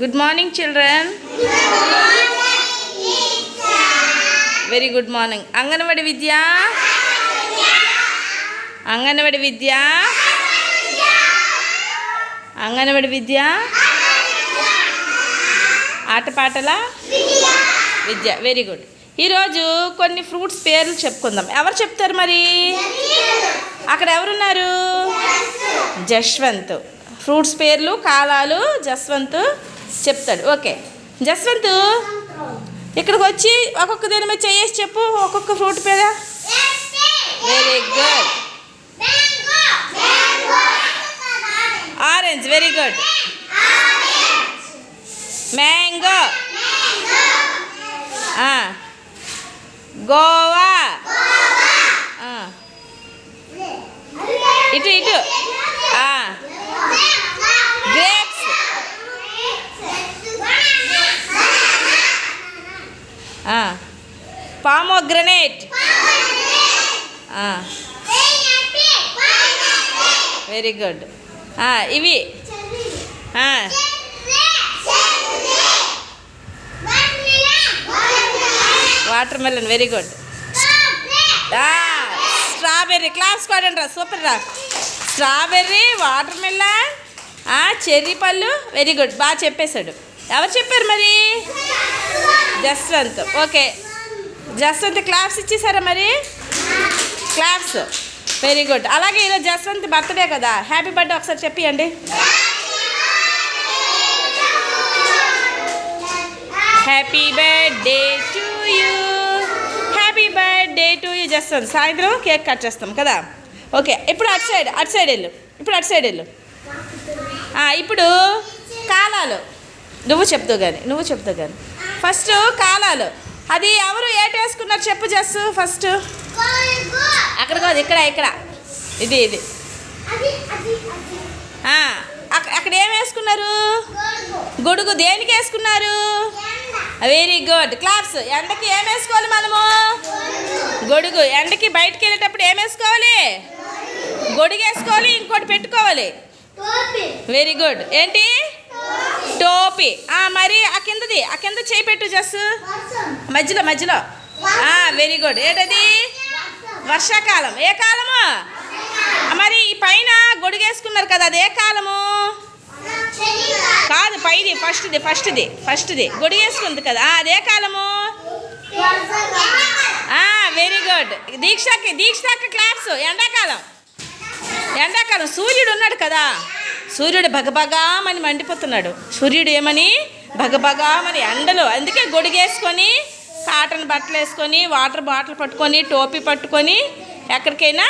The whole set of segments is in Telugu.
Good morning children very good morning anganwadi విద్య అంగన్వాడి విద్య అంగన్వాడి విద్య ఆటపాటల? విద్య. వెరీ గుడ్ ఈరోజు కొన్ని ఫ్రూట్స్ పేర్లు చెప్పుకుందాం. ఎవరు చెప్తారు మరి? అక్కడ ఎవరున్నారు? జశ్వంత్ ఫ్రూట్స్ పేర్లు కాలాలు జస్వంత్ చెప్తాడు. ఓకే. జస్వంత్ ఇక్కడికి వచ్చి ఒక్కొక్క దీని మీద చేసి చెప్పు ఒక్కొక్క ఫ్రూట్ పేద very good orange very good mango guava ఇటు ఇటు పామోగ్రనేట్ వెరీ గుడ్ ఇవి. Watermelon very good strawberry claps కొడండి రా సూపర్ రా. స్ట్రాబెర్రీ వాటర్ మెలన్ చెర్రీ పళ్ళు వెరీ గుడ్ బాగా చెప్పేశాడు. ఎవరు చెప్పారు మరి? జస్వంత్. ఓకే. జస్వంత్ క్లాప్స్ ఇచ్చేసారా మరి? క్లాప్స్ వెరీ గుడ్ అలాగే ఈరోజు జస్వంత్ బర్త్డే కదా. హ్యాపీ బర్త్డే ఒకసారి చెప్పియండి. Happy birthday to you happy birthday to you Jaswanth. సాయంత్రం కేక్ కట్ చేస్తాం కదా. ఓకే. ఇప్పుడు అటు సైడ్ అటు సైడ్ వెళ్ళు. ఇప్పుడు అటు సైడ్ వెళ్ళు. ఇప్పుడు కాలాలు. నువ్వు చెప్తావు కానీ నువ్వు చెప్తావు కానీ. ఫస్ట్ కాలాలు. అది ఎవరు ఏట వేసుకున్నారు చెప్పు జస్ ఫస్ట్? అక్కడ కాదు ఇక్కడ ఇక్కడ. ఇది ఇది. అక్కడ ఏం వేసుకున్నారు? గొడుగు దేనికి వేసుకున్నారు? Very good. క్లాప్స్ ఎండకి ఏం వేసుకోవాలి మనము? గొడుగు. ఎండకి బయటికి వెళ్ళేటప్పుడు ఏం వేసుకోవాలి? గొడుగు వేసుకోవాలి ఇంకోటి పెట్టుకోవాలి. Very good. ఏంటి? టోపీ. ఆ, మరి ఆ కిందది ఆ కింద చేయి పెట్టు జస్ మధ్యలో మధ్యలో. వెరీ గుడ్ ఏంటది? వర్షాకాలం. ఏ కాలము? మరి ఈ పైన గొడుగేసుకున్నారు కదా అది ఏ కాలము? కాదు పైది ఫస్ట్ది ఫస్ట్ది ఫస్ట్ది గొడుగేసుకుంది కదా అది అదే కాలము? వెరీ గుడ్ దీక్షకి దీక్షకి క్లాప్స్ ఎండాకాలం. ఎండాకాలం. సూర్యుడు ఉన్నాడు కదా. సూర్యుడు భగభగామని మండిపోతున్నాడు. సూర్యుడు ఏమని? భగభగామని ఎండలు. అందుకే గొడుగేసుకొని కాటన్ బట్టలు వేసుకొని వాటర్ బాటిల్ పట్టుకొని టోపీ పట్టుకొని ఎక్కడికైనా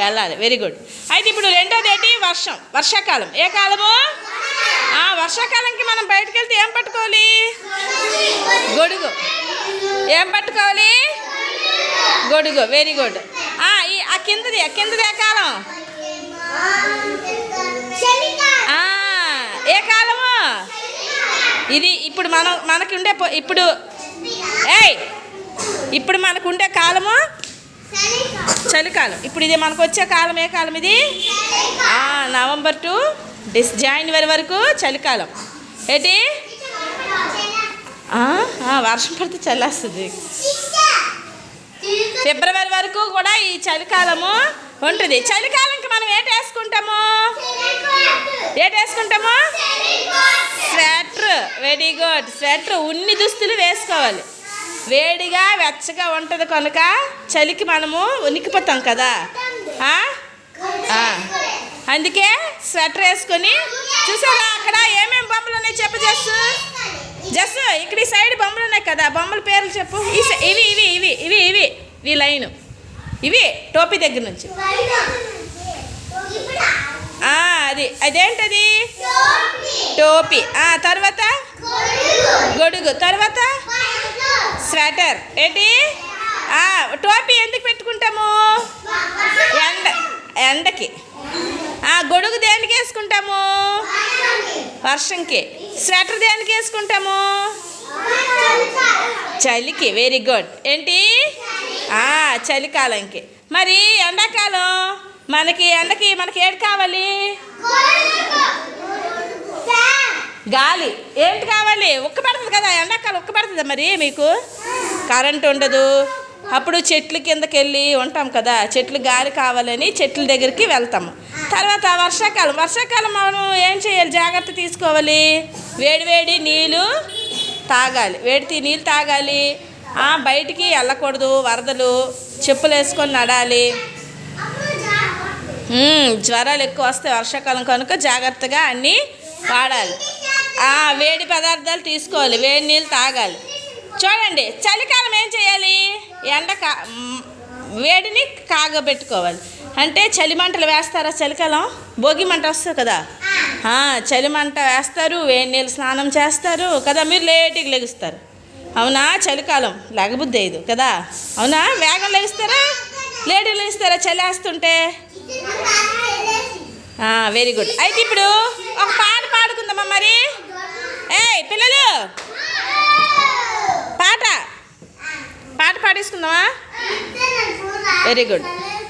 వెళ్ళాలి. వెరీ గుడ్ అయితే ఇప్పుడు రెండోది ఏంటి వర్షం వర్షాకాలం. ఏ కాలము? ఆ వర్షాకాలంకి మనం బయటకు వెళ్తే ఏం పట్టుకోవాలి? గొడుగు. ఏం పట్టుకోవాలి? గొడుగు. వెరీ గుడ్ ఆ ఈ ఆ కిందది ఆ కిందది ఏ కాలం? ఇది ఇప్పుడు మనం మనకి ఉండే ఇప్పుడు ఏయ్! ఇప్పుడు మనకు ఉండే కాలము? చలికాలం. ఇప్పుడు ఇది మనకు వచ్చే కాలం ఏ కాలం ఇది? నవంబర్ టు డిస్ జనవరి వరకు చలికాలం. ఏంటి? వర్షం పడితే చల్లేస్తుంది. ఫిబ్రవరి వరకు కూడా ఈ చలికాలము ఉంటుంది. చలికాలంకి మనం ఏటి వేసుకుంటాము ఏటి వేసుకుంటాము స్వెటర్ వెరీ గుడ్ స్వెటర్ ఉన్ని దుస్తులు వేసుకోవాలి. వేడిగా వెచ్చగా ఉంటుంది కనుక చలికి మనము ఉనికిపోతాం కదా. అందుకే స్వెటర్ వేసుకొని చూసారా అక్కడ ఏమేమి బొమ్మలు ఉన్నాయి చెప్పు జస్ జస్ ఇక్కడ ఈ సైడ్ బొమ్మలు ఉన్నాయి కదా. బొమ్మల పేర్లు చెప్పు. ఇవి ఇవి ఇవి ఇవి ఇవి. ఈ లైన్. ఇవి టోపీ దగ్గర నుంచి. ఆ, అది అదేంటది? టోపీ. ఆ తర్వాత? గొడుగు. తర్వాత? స్వెటర్. ఏంటి? ఆ, టోపీ ఎందుకు పెట్టుకుంటాము? ఎండ ఎండకి. ఆ, గొడుగు దేనికి వేసుకుంటాము? వర్షంకి. స్వెటర్ దేనికి వేసుకుంటాము? చలికి. వెరీ గుడ్ ఏంటి? ఆ, చలికాలంకి. మరి ఎండాకాలం? మనకి ఎండకి మనకి ఏడు కావాలి? గాలి. ఏంటి కావాలి? ఉక్క పడుతుంది కదా ఎండాకాలం ఉక్క పడుతుంది మరి మీకు? కరెంట్ ఉండదు. అప్పుడు చెట్ల కిందకి వెళ్ళి ఉంటాం కదా చెట్లు గాలి కావాలని చెట్ల దగ్గరికి వెళ్తాము తర్వాత వర్షాకాలం. వర్షాకాలం మనం ఏం చేయాలి? జాగ్రత్త తీసుకోవాలి. వేడి వేడి నీళ్ళు తాగాలి. వేడితే నీళ్ళు తాగాలి. బయటికి వెళ్ళకూడదు వరదలు చెప్పులు వేసుకొని నడాలి. జ్వరాలు ఎక్కువ వస్తాయి వర్షాకాలం కనుక జాగ్రత్తగా అన్నీ వాడాలి. వేడి పదార్థాలు తీసుకోవాలి వేడి నీళ్ళు తాగాలి. చూడండి చలికాలం ఏం చేయాలి? ఎండ కా వేడిని కాగబెట్టుకోవాలి. అంటే చలి మంటలు వేస్తారా చలికాలం? భోగి మంట వస్తుంది కదా? చలిమంట చలి మంట వేస్తారు వేడి నీళ్ళు స్నానం చేస్తారు కదా మీరు లేటుగా లెగుస్తారు. అవునా? చలికాలం లేకబుద్ధి అయ్యదు కదా? అవునా? వేగం లెగుస్తారా? లేటుగా లెగుస్తారా చలి వేస్తుంటే వెరీ గుడ్ అయితే ఇప్పుడు ఒక పాట పాడుకుందామా మరి? ఏయ్ పిల్లలు! పాట. పాట పాడేసుకుందామా? Very good